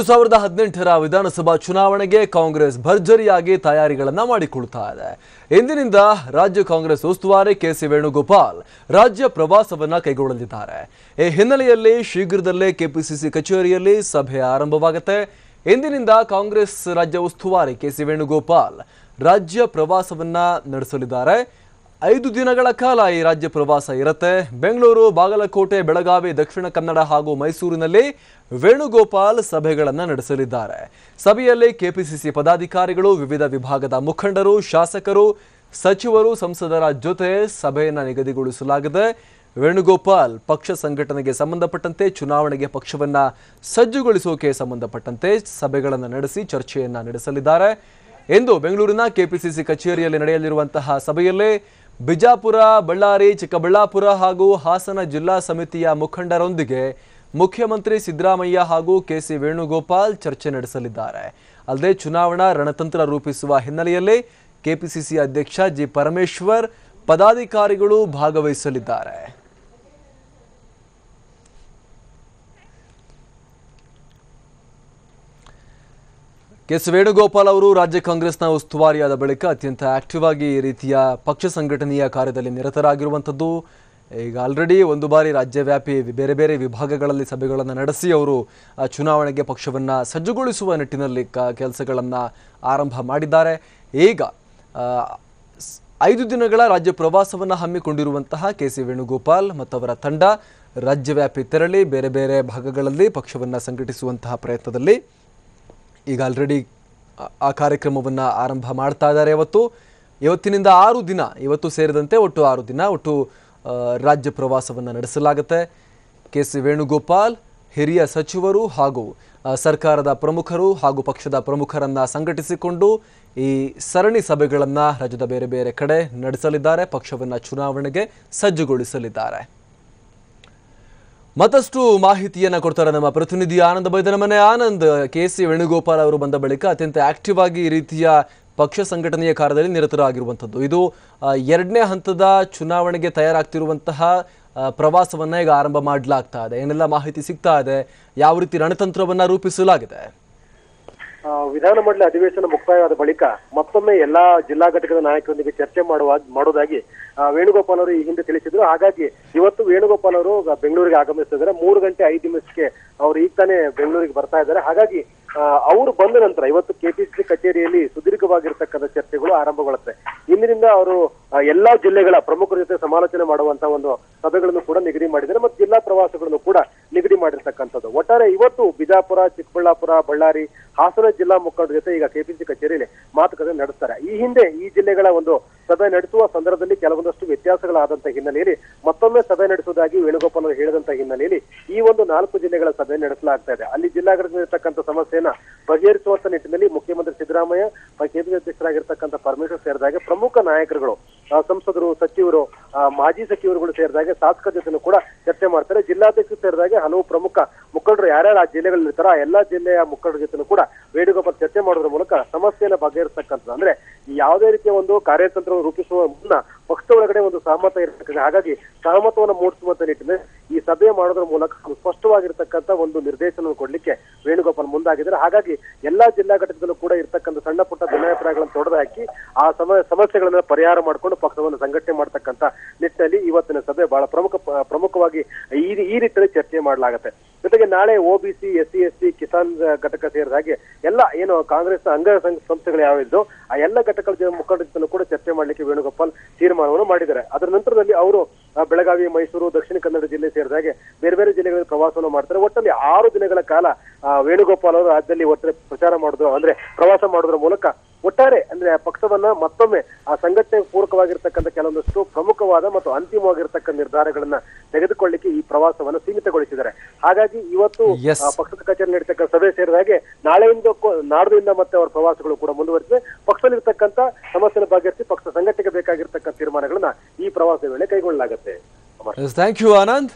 ಎರಡು ಸಾವಿರದ ಹದಿನೆಂಟರ ವಿಧಾನಸಭಾ ಚುನಾವಣೆಗೆ ಕಾಂಗ್ರೆಸ್ ಭರ್ಜರಿಯಾಗಿ ತಯಾರಿಗಳನ್ನು ಮಾಡಿಕೊಳ್ತಾ ಇದೆ. ಇಂದಿನಿಂದ ರಾಜ್ಯ ಕಾಂಗ್ರೆಸ್ ಉಸ್ತುವಾರಿ ಕೆಸಿ ವೇಣುಗೋಪಾಲ್ ರಾಜ್ಯ ಪ್ರವಾಸವನ್ನ ಕೈಗೊಳ್ಳಲಿದ್ದಾರೆ. ಈ ಹಿನ್ನೆಲೆಯಲ್ಲಿ ಶೀಘ್ರದಲ್ಲೇ ಕೆಪಿಸಿಸಿ ಕಚೇರಿಯಲ್ಲಿ ಸಭೆ ಆರಂಭವಾಗುತ್ತೆ. ಇಂದಿನಿಂದ ಕಾಂಗ್ರೆಸ್ ರಾಜ್ಯ ಉಸ್ತುವಾರಿ ಕೆಸಿ ವೇಣುಗೋಪಾಲ್ ರಾಜ್ಯ ಪ್ರವಾಸವನ್ನ ನಡೆಸಲಿದ್ದಾರೆ. ಐದು ದಿನಗಳ ಕಾಲ ಈ ರಾಜ್ಯ ಪ್ರವಾಸ ಇರುತ್ತೆ. ಬೆಂಗಳೂರು, ಬಾಗಲಕೋಟೆ, ಬೆಳಗಾವಿ, ದಕ್ಷಿಣ ಕನ್ನಡ ಹಾಗೂ ಮೈಸೂರಿನಲ್ಲಿ ವೇಣುಗೋಪಾಲ್ ಸಭೆಗಳನ್ನು ನಡೆಸಲಿದ್ದಾರೆ. ಸಭೆಯಲ್ಲಿ ಕೆಪಿಸಿಸಿ ಪದಾಧಿಕಾರಿಗಳು, ವಿವಿಧ ವಿಭಾಗದ ಮುಖಂಡರು, ಶಾಸಕರು, ಸಚಿವರು, ಸಂಸದರ ಜೊತೆ ಸಭೆಯನ್ನು ನಿಗದಿಗೊಳಿಸಲಾಗಿದೆ. ವೇಣುಗೋಪಾಲ್ ಪಕ್ಷ ಸಂಘಟನೆಗೆ ಸಂಬಂಧಪಟ್ಟಂತೆ ಚುನಾವಣೆಗೆ ಪಕ್ಷವನ್ನ ಸಜ್ಜುಗೊಳಿಸೋಕೆ ಸಂಬಂಧಪಟ್ಟಂತೆ ಸಭೆಗಳನ್ನು ನಡೆಸಿ ಚರ್ಚೆಯನ್ನ ನಡೆಸಲಿದ್ದಾರೆ. ಎಂದು ಬೆಂಗಳೂರಿನ ಕೆಪಿಸಿಸಿ ಕಚೇರಿಯಲ್ಲಿ ನಡೆಯಲಿರುವಂತಹ ಸಭೆಯಲ್ಲಿ ಬಿಜಾಪುರ, ಬಳ್ಳಾರಿ, ಚಿಕ್ಕಬಳ್ಳಾಪುರ ಹಾಗೂ ಹಾಸನ ಜಿಲ್ಲಾ ಸಮಿತಿಯ ಮುಖಂಡರೊಂದಿಗೆ ಮುಖ್ಯಮಂತ್ರಿ ಸಿದ್ದರಾಮಯ್ಯ ಹಾಗೂ ಕೆಸಿ ವೇಣುಗೋಪಾಲ್ ಚರ್ಚೆ ನಡೆಸಲಿದ್ದಾರೆ. ಅಲ್ಲದೆ ಚುನಾವಣಾ ರಣತಂತ್ರ ರೂಪಿಸುವ ಹಿನ್ನೆಲೆಯಲ್ಲಿ ಕೆಪಿಸಿಸಿ ಅಧ್ಯಕ್ಷ ಜಿ ಪರಮೇಶ್ವರ್ ಪದಾಧಿಕಾರಿಗಳು ಭಾಗವಹಿಸಲಿದ್ದಾರೆ. ಕೆಸ್ ವೇಣುಗೋಪಾಲ್ ಅವರು ರಾಜ್ಯ ಕಾಂಗ್ರೆಸ್ನ ಉಸ್ತುವಾರಿಯಾದ ಬಳಿಕ ಅತ್ಯಂತ ಆಕ್ಟಿವ್ ಆಗಿ ಈ ರೀತಿಯ ಪಕ್ಷ ಸಂಘಟನೆಯ ಕಾರ್ಯದಲ್ಲಿ ನಿರತರಾಗಿರುವಂಥದ್ದು. ಈಗ ಆಲ್ರೆಡಿ ಒಂದು ಬಾರಿ ರಾಜ್ಯವ್ಯಾಪಿ ಬೇರೆ ಬೇರೆ ವಿಭಾಗಗಳಲ್ಲಿ ಸಭೆಗಳನ್ನು ನಡೆಸಿ ಅವರು ಚುನಾವಣೆಗೆ ಪಕ್ಷವನ್ನು ಸಜ್ಜುಗೊಳಿಸುವ ನಿಟ್ಟಿನಲ್ಲಿ ಕ, ಕೆಲಸಗಳನ್ನು ಆರಂಭ ಮಾಡಿದ್ದಾರೆ. ಈಗ ಐದು ದಿನಗಳ ರಾಜ್ಯ ಪ್ರವಾಸವನ್ನು ಹಮ್ಮಿಕೊಂಡಿರುವಂತಹ ಕೆ ಸಿ ವೇಣುಗೋಪಾಲ್ ಮತ್ತು ಅವರ ತಂಡ ರಾಜ್ಯವ್ಯಾಪಿ ತೆರಳಿ ಬೇರೆ ಬೇರೆ ಭಾಗಗಳಲ್ಲಿ ಪಕ್ಷವನ್ನು ಸಂಘಟಿಸುವಂತಹ ಪ್ರಯತ್ನದಲ್ಲಿ ಈಗ ಆಲ್ರೆಡಿ ಆ ಕಾರ್ಯಕ್ರಮವನ್ನು ಆರಂಭ ಮಾಡ್ತಾ ಇದ್ದಾರೆ ಇವತ್ತು ಇವತ್ತಿನಿಂದ ಆರು ದಿನ, ಇವತ್ತು ಸೇರಿದಂತೆ ಒಟ್ಟು ಆರು ದಿನ ಒಟ್ಟು ರಾಜ್ಯ ಪ್ರವಾಸವನ್ನು ನಡೆಸಲಾಗುತ್ತೆ. ಕೆ ಸಿ ವೇಣುಗೋಪಾಲ್, ಹಿರಿಯ ಸಚಿವರು ಹಾಗೂ ಸರ್ಕಾರದ ಪ್ರಮುಖರು ಹಾಗೂ ಪಕ್ಷದ ಪ್ರಮುಖರನ್ನ ಸಂಘಟಿಸಿಕೊಂಡು ಈ ಸರಣಿ ಸಭೆಗಳನ್ನು ರಾಜ್ಯದ ಬೇರೆ ಬೇರೆ ಕಡೆ ನಡೆಸಲಿದ್ದಾರೆ, ಪಕ್ಷವನ್ನು ಚುನಾವಣೆಗೆ ಸಜ್ಜುಗೊಳಿಸಲಿದ್ದಾರೆ. ಮತ್ತಷ್ಟು ಮಾಹಿತಿಯನ್ನ ಕೊಡ್ತಾರೆ ನಮ್ಮ ಪ್ರತಿನಿಧಿ ಆನಂದ ಬೈದನ ಮನೆ ಆನಂದ್. ಕೆ ಸಿ ವೇಣುಗೋಪಾಲ್ ಅವರು ಬಂದ ಬಳಿಕ ಅತ್ಯಂತ ಆಕ್ಟಿವ್ ಆಗಿ ಈ ರೀತಿಯ ಪಕ್ಷ ಸಂಘಟನೆಯ ಕಾರ್ಯದಲ್ಲಿ ನಿರತರಾಗಿರುವಂಥದ್ದು. ಇದು ಎರಡನೇ ಹಂತದ ಚುನಾವಣೆಗೆ ತಯಾರಾಗ್ತಿರುವಂತಹ ಪ್ರವಾಸವನ್ನ ಈಗ ಆರಂಭ ಮಾಡಲಾಗ್ತಾ ಇದೆ. ಏನೆಲ್ಲ ಮಾಹಿತಿ ಸಿಗ್ತಾ ಇದೆ, ಯಾವ ರೀತಿ ರಣತಂತ್ರವನ್ನ ರೂಪಿಸಲಾಗಿದೆ? ವಿಧಾನಮಂಡಲ ಅಧಿವೇಶನ ಮುಕ್ತಾಯವಾದ ಬಳಿಕ ಮತ್ತೊಮ್ಮೆ ಎಲ್ಲಾ ಜಿಲ್ಲಾ ಘಟಕದ ನಾಯಕರೊಂದಿಗೆ ಚರ್ಚೆ ಮಾಡುವ ಮಾಡೋದಾಗಿ ವೇಣುಗೋಪಾಲ್ ಅವರು ಈ ಹಿಂದೆ ತಿಳಿಸಿದ್ರು. ಹಾಗಾಗಿ ಇವತ್ತು ವೇಣುಗೋಪಾಲ್ ಅವರು ಬೆಂಗಳೂರಿಗೆ ಆಗಮಿಸ್ತಿದ್ದಾರೆ. ಮೂರು ಗಂಟೆ ಐದು ನಿಮಿಷಕ್ಕೆ ಅವರು ಈಗ ತಾನೇ ಬೆಂಗಳೂರಿಗೆ ಬರ್ತಾ ಇದ್ದಾರೆ. ಹಾಗಾಗಿ ಅವರು ಬಂದ ನಂತರ ಇವತ್ತು ಕೆಪಿಸಿಸಿ ಕಚೇರಿಯಲ್ಲಿ ಸುದೀರ್ಘವಾಗಿರ್ತಕ್ಕಂಥ ಚರ್ಚೆಗಳು ಆರಂಭಗೊಳ್ಳುತ್ತೆ. ಇಂದಿನಿಂದ ಅವರು ಎಲ್ಲಾ ಜಿಲ್ಲೆಗಳ ಪ್ರಮುಖರ ಜೊತೆ ಸಮಾಲೋಚನೆ ಮಾಡುವಂತಹ ಒಂದು ಸಭೆಗಳನ್ನು ಕೂಡ ನಿಗದಿ ಮಾಡಿದ್ದಾರೆ. ಮತ್ತು ಜಿಲ್ಲಾ ಪ್ರವಾಸಗಳನ್ನು ಕೂಡ ನಿಗದಿ ಮಾಡಿರ್ತಕ್ಕಂಥದ್ದು. ಒಟ್ಟಾರೆ ಇವತ್ತು ಬಿಜಾಪುರ, ಚಿಕ್ಕಬಳ್ಳಾಪುರ, ಬಳ್ಳಾರಿ, ಹಾಸನ ಜಿಲ್ಲಾ ಮುಖಂಡರ ಜೊತೆ ಈಗ ಕೆಪಿಸಿ ಕಚೇರಿಯಲ್ಲಿ ಮಾತುಕತೆ ನಡೆಸ್ತಾರೆ. ಈ ಹಿಂದೆ ಈ ಜಿಲ್ಲೆಗಳ ಒಂದು ಸಭೆ ನಡೆಸುವ ಸಂದರ್ಭದಲ್ಲಿ ಕೆಲವೊಂದಷ್ಟು ವ್ಯತ್ಯಾಸಗಳಾದಂತ ಹಿನ್ನೆಲೆಯಲ್ಲಿ ಮತ್ತೊಮ್ಮೆ ಸಭೆ ನಡೆಸುವುದಾಗಿ ವೇಣುಗೋಪಾಲ್ ಅವರು ಹೇಳಿದಂತ ಹಿನ್ನೆಲೆಯಲ್ಲಿ ಈ ಒಂದು ನಾಲ್ಕು ಜಿಲ್ಲೆಗಳ ಸಭೆ ನಡೆಸಲಾಗ್ತಾ ಇದೆ. ಅಲ್ಲಿ ಜಿಲ್ಲಾಡಳಿತಕ್ಕಂಥ ಸಮಸ್ಯೆಯನ್ನ ಬಗೆಹರಿಸುವಂತ ನಿಟ್ಟಿನಲ್ಲಿ ಮುಖ್ಯಮಂತ್ರಿ ಸಿದ್ದರಾಮಯ್ಯ ಕೇಂದ್ರ ಅಧ್ಯಕ್ಷರಾಗಿರ್ತಕ್ಕಂಥ ಪರಮೇಶ್ವರ್ ಸೇರಿದಾಗೆ ಪ್ರಮುಖ ನಾಯಕರುಗಳು ಸಂಸದರು, ಸಚಿವರು ಮಾಜಿ ಸಚಿವರುಗಳು ಸೇರಿದಾಗ ಶಾಸಕರ ಜೊತೆನೂ ಕೂಡ ಚರ್ಚೆ ಮಾಡ್ತಾರೆ. ಜಿಲ್ಲಾಧ್ಯಕ್ಷರು ಸೇರಿದಾಗ ಹಲವು ಪ್ರಮುಖ ಮುಖಂಡರು ಯಾರ್ಯಾರು ಆ ಜಿಲ್ಲೆಗಳಲ್ಲಿ ಇರ್ತಾರೋ ಆ ಎಲ್ಲಾ ಜಿಲ್ಲೆಯ ಮುಖಂಡರ ಜೊತೆನೂ ಕೂಡ ವೇಣುಗೋಪಾಲ್ ಚರ್ಚೆ ಮಾಡೋದ್ರ ಮೂಲಕ ಸಮಸ್ಯೆಯನ್ನು ಬಗೆಹರಿಸತಕ್ಕಂಥದ್ದು. ಅಂದ್ರೆ ಯಾವುದೇ ರೀತಿಯ ಒಂದು ಕಾರ್ಯತಂತ್ರವನ್ನು ರೂಪಿಸುವ ಮುನ್ನ ಪಕ್ಷದ ಒಳಗಡೆ ಒಂದು ಸಹಮತ ಇರತಕ್ಕಂಥ ಹಾಗಾಗಿ ಸಹಮತವನ್ನು ಮೂಡಿಸುವಂತ ನಿಟ್ಟಿನಲ್ಲಿ ಈ ಸಭೆ ಮಾಡೋದ್ರ ಮೂಲಕ ಸ್ಪಷ್ಟವಾಗಿರ್ತಕ್ಕಂಥ ಒಂದು ನಿರ್ದೇಶನ ಕೊಡಲಿಕ್ಕೆ ವೇಣುಗೋಪಾಲ್ ಮುಂದಾಗಿದ್ದಾರೆ. ಹಾಗಾಗಿ ಎಲ್ಲಾ ಜಿಲ್ಲಾ ಘಟಕದಲ್ಲೂ ಕೂಡ ಇರ್ತಕ್ಕಂಥ ಸಣ್ಣ ಪುಟ್ಟ ಭಿನ್ನಾಭಿಪ್ರಾಯಗಳನ್ನು ತೊಡೆದು ಹಾಕಿ ಆ ಸಮ ಸಮಸ್ಯೆಗಳನ್ನ ಪರಿಹಾರ ಮಾಡಿಕೊಂಡು ಪಕ್ಷವನ್ನು ಸಂಘಟನೆ ಮಾಡ್ತಕ್ಕಂಥ ನಿಟ್ಟಿನಲ್ಲಿ ಇವತ್ತಿನ ಸಭೆ ಬಹಳ ಪ್ರಮುಖ ಪ್ರಮುಖವಾಗಿ ಈ ಈ ರೀತಿಯಲ್ಲಿ ಚರ್ಚೆ ಮಾಡಲಾಗುತ್ತೆ. ಜೊತೆಗೆ ನಾಳೆ OBC S C S T Kisan ಘಟಕ ಸೇರಿದ ಹಾಗೆ ಎಲ್ಲ ಏನು ಕಾಂಗ್ರೆಸ್ ಅಂಗ ಸಂಸ್ಥೆಗಳು ಯಾವಿದ್ದು ಆ ಎಲ್ಲ ಘಟಕಗಳ ಮುಖಂಡ ಜೊತೆನೂ ಕೂಡ ಚರ್ಚೆ ಮಾಡ್ಲಿಕ್ಕೆ ವೇಣುಗೋಪಾಲ್ ತೀರ್ಮಾನವನ್ನು ಮಾಡಿದ್ದಾರೆ. ಅದರ ನಂತರದಲ್ಲಿ ಅವರು ಬೆಳಗಾವಿ, ಮೈಸೂರು, ದಕ್ಷಿಣ ಕನ್ನಡ ಜಿಲ್ಲೆ ಸೇರಿದ ಹಾಗೆ ಬೇರೆ ಬೇರೆ ಜಿಲ್ಲೆಗಳಲ್ಲಿ ಪ್ರವಾಸವನ್ನು ಮಾಡ್ತಾರೆ. ಒಟ್ಟಲ್ಲಿ ಆರು ದಿನಗಳ ಕಾಲ ವೇಣುಗೋಪಾಲ್ ಅವರು ರಾಜ್ಯದಲ್ಲಿ ಒಟ್ಟರೆ ಪ್ರಚಾರ ಮಾಡಿದ್ರು ಅಂದ್ರೆ ಪ್ರವಾಸ ಮಾಡೋದ್ರ ಮೂಲಕ ಒಟ್ಟಾರೆ, ಅಂದ್ರೆ ಪಕ್ಷವನ್ನ ಮತ್ತೊಮ್ಮೆ ಆ ಸಂಘಟನೆ ಪೂರಕವಾಗಿರ್ತಕ್ಕಂಥ ಕೆಲವೊಂದಷ್ಟು ಪ್ರಮುಖವಾದ ಮತ್ತು ಅಂತಿಮವಾಗಿರ್ತಕ್ಕಂಥ ನಿರ್ಧಾರಗಳನ್ನ ತೆಗೆದುಕೊಳ್ಳಿಕ್ಕೆ ಈ ಪ್ರವಾಸವನ್ನು ಸೀಮಿತಗೊಳಿಸಿದ್ದಾರೆ. ಹಾಗಾಗಿ ಇವತ್ತು ಪಕ್ಷದ ಕಚೇರಿ ನಡೀತಕ್ಕ ಸಭೆ ಸೇರಿದ ಹಾಗೆ ನಾಳೆಯಿಂದ ನಾಡದಿಂದ ಮತ್ತೆ ಅವರ ಪ್ರವಾಸಗಳು ಕೂಡ ಮುಂದುವರಿಸಿದೆ ಪಕ್ಷದಲ್ಲಿರ್ತಕ್ಕಂಥ ಸಮಸ್ಯೆ ಬಗೆಹರಿಸಿ ಪಕ್ಷ ಸಂಘಟನೆಗೆ ಬೇಕಾಗಿರ್ತಕ್ಕಂಥ ತೀರ್ಮಾನಗಳನ್ನ ಈ ಪ್ರವಾಸದ ವೇಳೆ ಕೈಗೊಳ್ಳಲಾಗುತ್ತೆ. Thank you Anand